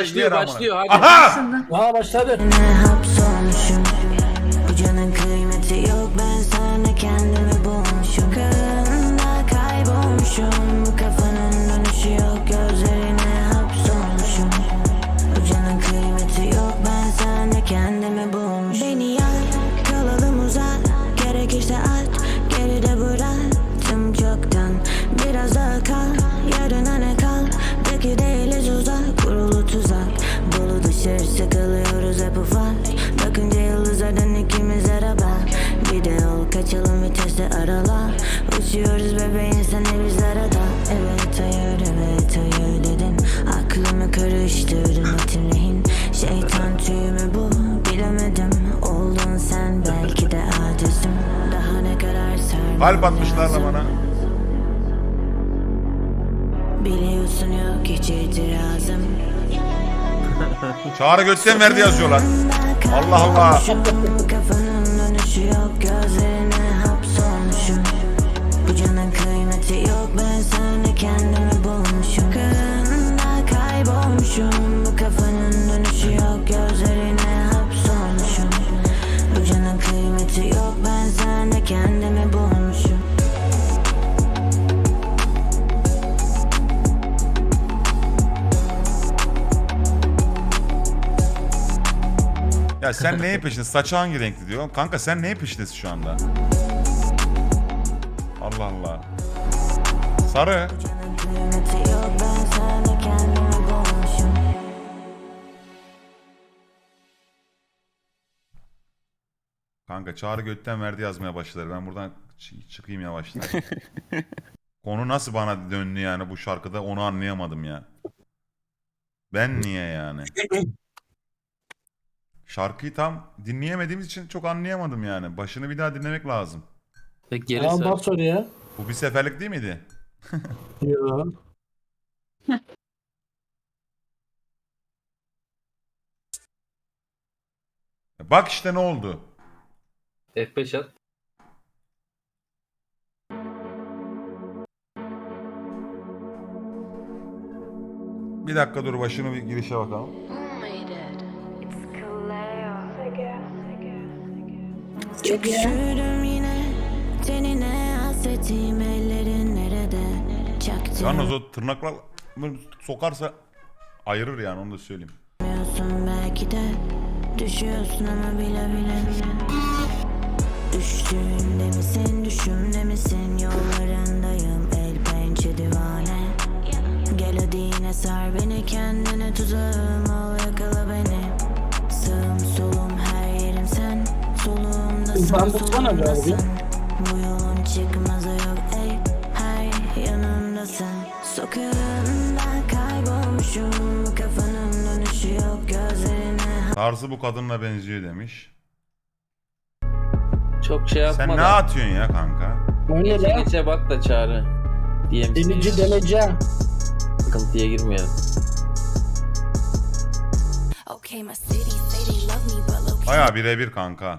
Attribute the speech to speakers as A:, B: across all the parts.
A: Başlıyor başlıyor hadi.
B: Aha!
C: Aa başladı.
D: Dışarı sıkılıyoruz hep ufak. Bakınca yıldızlardan ikimiz araba Bir de yol kaçalım viteste arala. Uçuyoruz bebeğin sen de biz arada Evet hayır evet hayır dedin. Aklımı karıştırdın etin rehin Şeytan tüyü mü bu bilemedim. Oldun sen belki de adresim Daha ne kadar sarmam
B: Kalp atmışlar da bana.
D: Biliyorsun yok hiç itirazım
B: Çağrı götten verdi yazıyorlar. Allah Allah. Ya sen neyin peşinde? Saçı hangi renkli diyor. Kanka sen neyin peşindesin şu anda? Allah Allah. Sarı. Kanka Çağrı götten verdi yazmaya başladı. Ben buradan çı- çıkayım yavaştan. Konu nasıl bana döndü yani bu şarkıda onu anlayamadım ya. Ben niye yani? Şarkıyı tam dinleyemediğimiz için çok anlayamadım yani. Başını bir daha dinlemek lazım.
A: Peki geri
C: Aa
A: sar.
C: bas oraya.
B: Bu bir seferlik değil miydi?
C: Ya.
B: Bak işte ne oldu.
A: F5 at.
B: Bir dakika dur başını bir girişe bakalım.
D: Çok üşüdüm yine. Tenine hasretim ellerin nerede? Çaktırmıyorsun
B: Yalnız o tırnaklar sokarsa ayırır yani onu da söyleyeyim.
D: belki de Düşüyorsun ama bile bile Düştüğümde misin düşümde misin? Yollarındayım el pençe divane. Gel hadi yine sar beni kendine tuzağım ol yakala beni Soluğumdasın
C: Bandırsana be abi.
D: Bu yolun çıkmazı yok ey her yanımdasın Sokağında kaybolmuşum Kafanın dönüşü yok gözlerine
B: Tarzı bu kadınla benziyor demiş.
A: Çok şey yapma
B: Sen ne
A: da.
B: atıyorsun ya kanka?
C: O ne
A: Geçe
C: lan?
A: geçe bak da çağrı. DMC
C: Delici delece.
A: sıkıntıya girmeyelim.
D: Okay, my city say they love me, but location
B: Baya birebir kanka.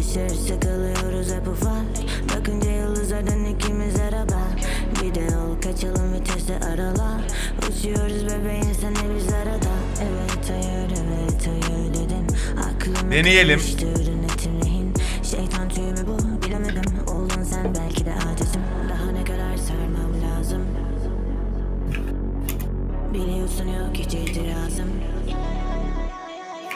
D: Dolu dışarı sıkılıyoruz hep ufak. Bakınca yıldızlardan ikimiz araba. Bir de yol kaçalım viteste arala Uçuyoruz bebeğin sen de biz arada. Evet hayır evet hayır dedin Aklımı
B: Deneyelim.
D: karıştırdın etin rehin. Şeytan tüyü mü bu bilemedim. Oldun sen belki de adresim Daha ne kadar sarmam lazım. Biliyorsun yok hiç itirazım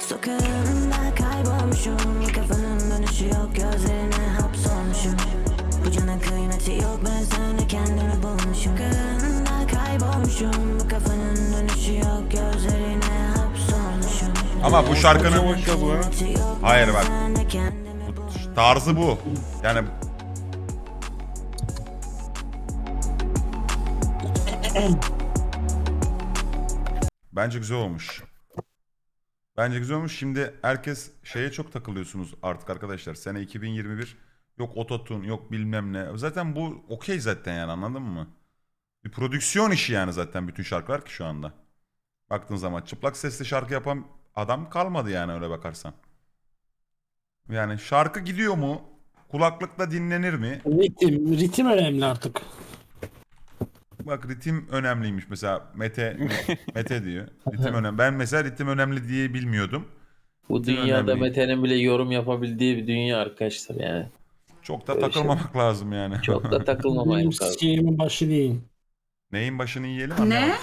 D: Sokağında kaybolmuşum Kafanın dönüşü yok gözlerine hapsolmuşum Bu canın kıymeti yok ben sana kendimi bulmuşum Karanlığa kaybolmuşum Bu kafanın dönüşü yok gözlerine hapsolmuşum
B: Ama bu şarkının
D: yok,
B: Hayır bak.
D: bulmuşum.
B: tarzı bu. Yani Bence güzel olmuş. Bence güzel olmuş. Şimdi herkes şeye çok takılıyorsunuz artık arkadaşlar. Sene 2021 yok ototune yok bilmem ne. Zaten bu okey zaten yani anladın mı? Bir prodüksiyon işi yani zaten bütün şarkılar ki şu anda. Baktığın zaman çıplak sesli şarkı yapan adam kalmadı yani öyle bakarsan. Yani şarkı gidiyor mu? Kulaklıkla dinlenir mi?
C: Ritim, ritim önemli artık.
B: Bak ritim önemliymiş mesela Mete Mete diyor. Ritim önemli. Ben mesela ritim önemli diye bilmiyordum.
A: Bu
B: Ritim
A: dünyada
B: önemli.
A: Mete'nin bile yorum yapabildiği bir dünya arkadaşlar yani.
B: Çok da
A: Öyle
B: takılmamak lazım yani.
A: Çok da
C: Benim
A: takılmamayız lazım.
C: şeyimin başı değil.
B: Neyin başını yiyelim
E: Ne?
B: anlamadım.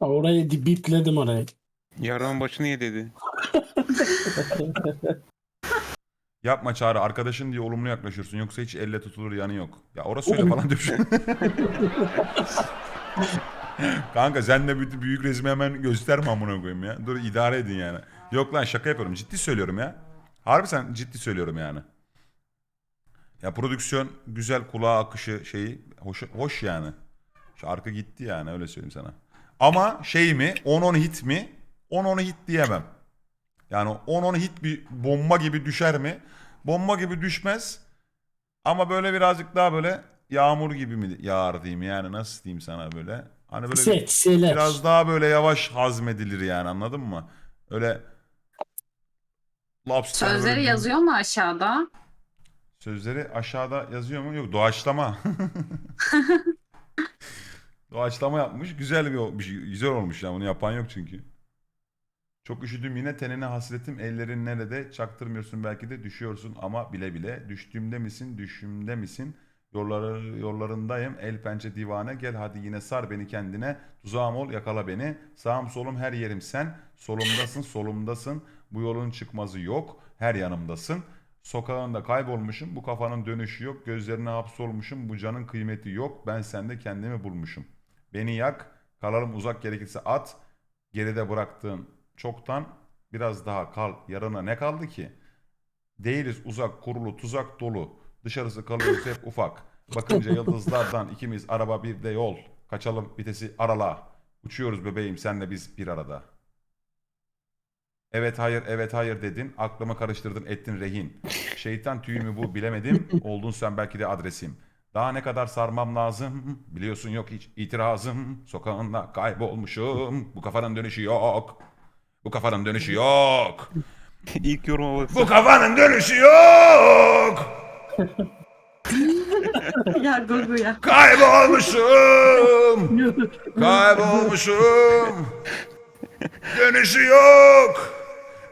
C: Orayı di- bipledim orayı.
F: Yarın başını ye dedi.
B: Yapma Çağrı arkadaşın diye olumlu yaklaşıyorsun yoksa hiç elle tutulur yanı yok. Ya orası öyle falan diyor. Kanka sen de büyük, büyük resmi hemen gösterme amına koyayım ya. Dur idare edin yani. Yok lan şaka yapıyorum ciddi söylüyorum ya. Harbi sen ciddi söylüyorum yani. Ya prodüksiyon güzel kulağa akışı şeyi hoş, hoş yani. Şarkı gitti yani öyle söyleyeyim sana. Ama şey mi 10-10 hit mi 10-10 hit diyemem. Yani 10-10 hit bir bomba gibi düşer mi? Bomba gibi düşmez. Ama böyle birazcık daha böyle yağmur gibi mi yağar diyeyim yani nasıl diyeyim sana böyle. Hani böyle bir-
C: Set, seler.
B: biraz daha böyle yavaş hazmedilir yani anladın mı? Öyle lobster
E: Sözleri
B: böyle-
E: yazıyor mu aşağıda?
B: Sözleri aşağıda yazıyor mu? Yok doğaçlama. doğaçlama yapmış. Güzel bir, bir şey, güzel olmuş ya. Bunu yapan yok çünkü. Çok üşüdüm yine tenine hasretim ellerin nerede? Çaktırmıyorsun belki de düşüyorsun ama bile bile. Düştüğümde misin düşümde misin? Yolları yollarındayım. El pençe divane gel hadi yine sar beni kendine. Tuzağım ol yakala beni. Sağım solum her yerim sen. Solumdasın solumdasın. Bu yolun çıkmazı yok her yanımdasın. Sokağında kaybolmuşum, bu kafanın dönüşü yok, gözlerine hapsolmuşum, bu canın kıymeti yok, ben sende kendimi bulmuşum. Beni yak, kalalım uzak gerekirse at, geride bıraktığın çoktan biraz daha kal, yarına ne kaldı ki? Değiliz uzak, kurulu, tuzak dolu, dışarısı kalıyoruz hep ufak. Bakınca yıldızlardan ikimiz araba bir de yol, kaçalım vitesi arala, uçuyoruz bebeğim senle biz bir arada. Evet hayır evet hayır dedin. Aklımı karıştırdın ettin rehin. Şeytan tüyü mü bu bilemedim. Oldun sen belki de adresim. Daha ne kadar sarmam lazım. Biliyorsun yok hiç itirazım. Sokağında kaybolmuşum. Bu kafanın dönüşü yok. Bu kafanın dönüşü yok.
F: İlk yorum
B: Bu
F: olursa
B: kafanın dönüşü yok.
E: ya Gugu ya.
B: Kaybolmuşum. Kaybolmuşum. Dönüşü yok.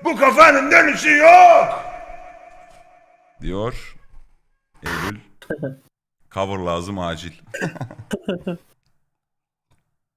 B: Bu kafanın dönüşü yok. Diyor Eylül. Cover lazım acil.